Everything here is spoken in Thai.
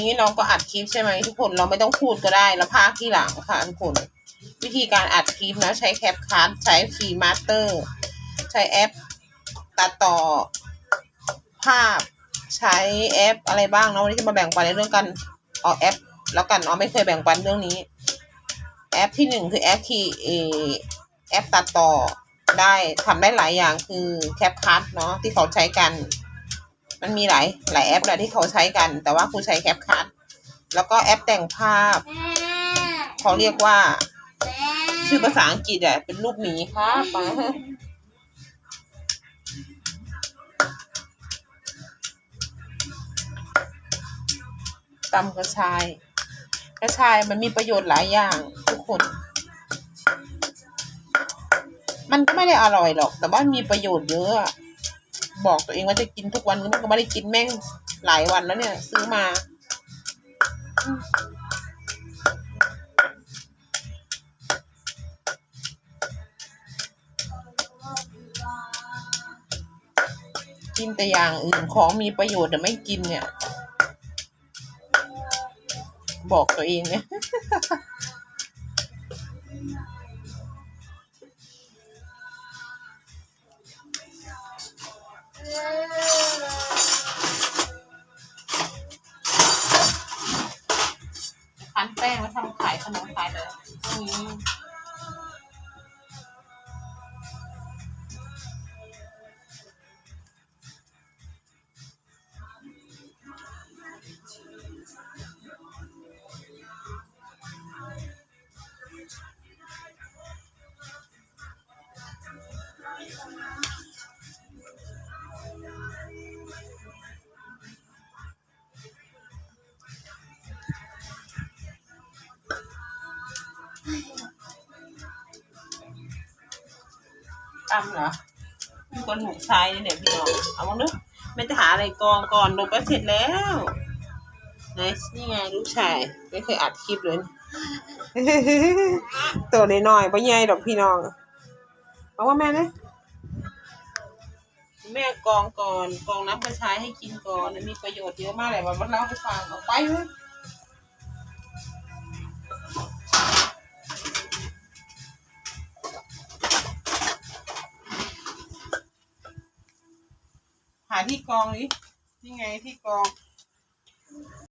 อันนี้น้องก็อัดคลิปใช่ไหมทุกคนเราไม่ต้องพูดก็ได้แล้วพากที่หลังค่ะทุกคน วิธีการอัดคลิปนะใช้แคปคัทใช้คีมาสเตอร์ ใช้แอปตัดต่อภาพ ใช้แอปอะไรบ้างเนาะวันนี้จะมาแบ่งปันในเรื่องกันเอาแอป แล้วกันเนาะไม่เคยแบ่งปันเรื่องนี้ แอปที่หนึ่งคือแอปที่เออแอปตัดต่อได้ทำได้หลายอย่างคือแคปคัทเนาะที่เขาใช้กัน มันมีหลายหลายแอปแหละที่เขาใช้กัน แต่ว่าครูใช้แคปคัทแล้วก็แอปแต่งภาพ เขาเรียกว่า ชื่อภาษาอังกฤษอะเป็นรูปหมีครับปตำกระชาย กระชายมันมีประโยชน์หลายอย่างทุกคน มันก็ไม่ได้อร่อยหรอก แต่ว่ามีประโยชน์เยอะ บอกตัวเองว่าจะกินทุกวันก็มันก็ไม่ได้กินแม่งหลายวันแล้วเนี่ย ซื้อมากินแต่อย่างอื่นของมีประโยชน์แต่ไม่กินเนี่ย บอกตัวเองเนี่ย คั้นแป้งมาทำขายขนมขายเลยอืม ตำเหรอมีคนหมูชายเนี่ยพี่น้อง เอามาดูไม่จะหาอะไรกองก่อนลงไปเสร็จแล้วไหนนี่ไงลูกชาย ไม่เคยอัดคลิปเลย ตัวน้อยๆปะใหญ่ดอกพี่น้องเอาว่าแม่เนี่ยแม่กองก่อนกองน้ำกระชายให้กินก่อน มีประโยชน์เยอะมากเลยวันเล่าให้ฟังเอาไปเลย หาที่กองนี้นี่ไงที่กอง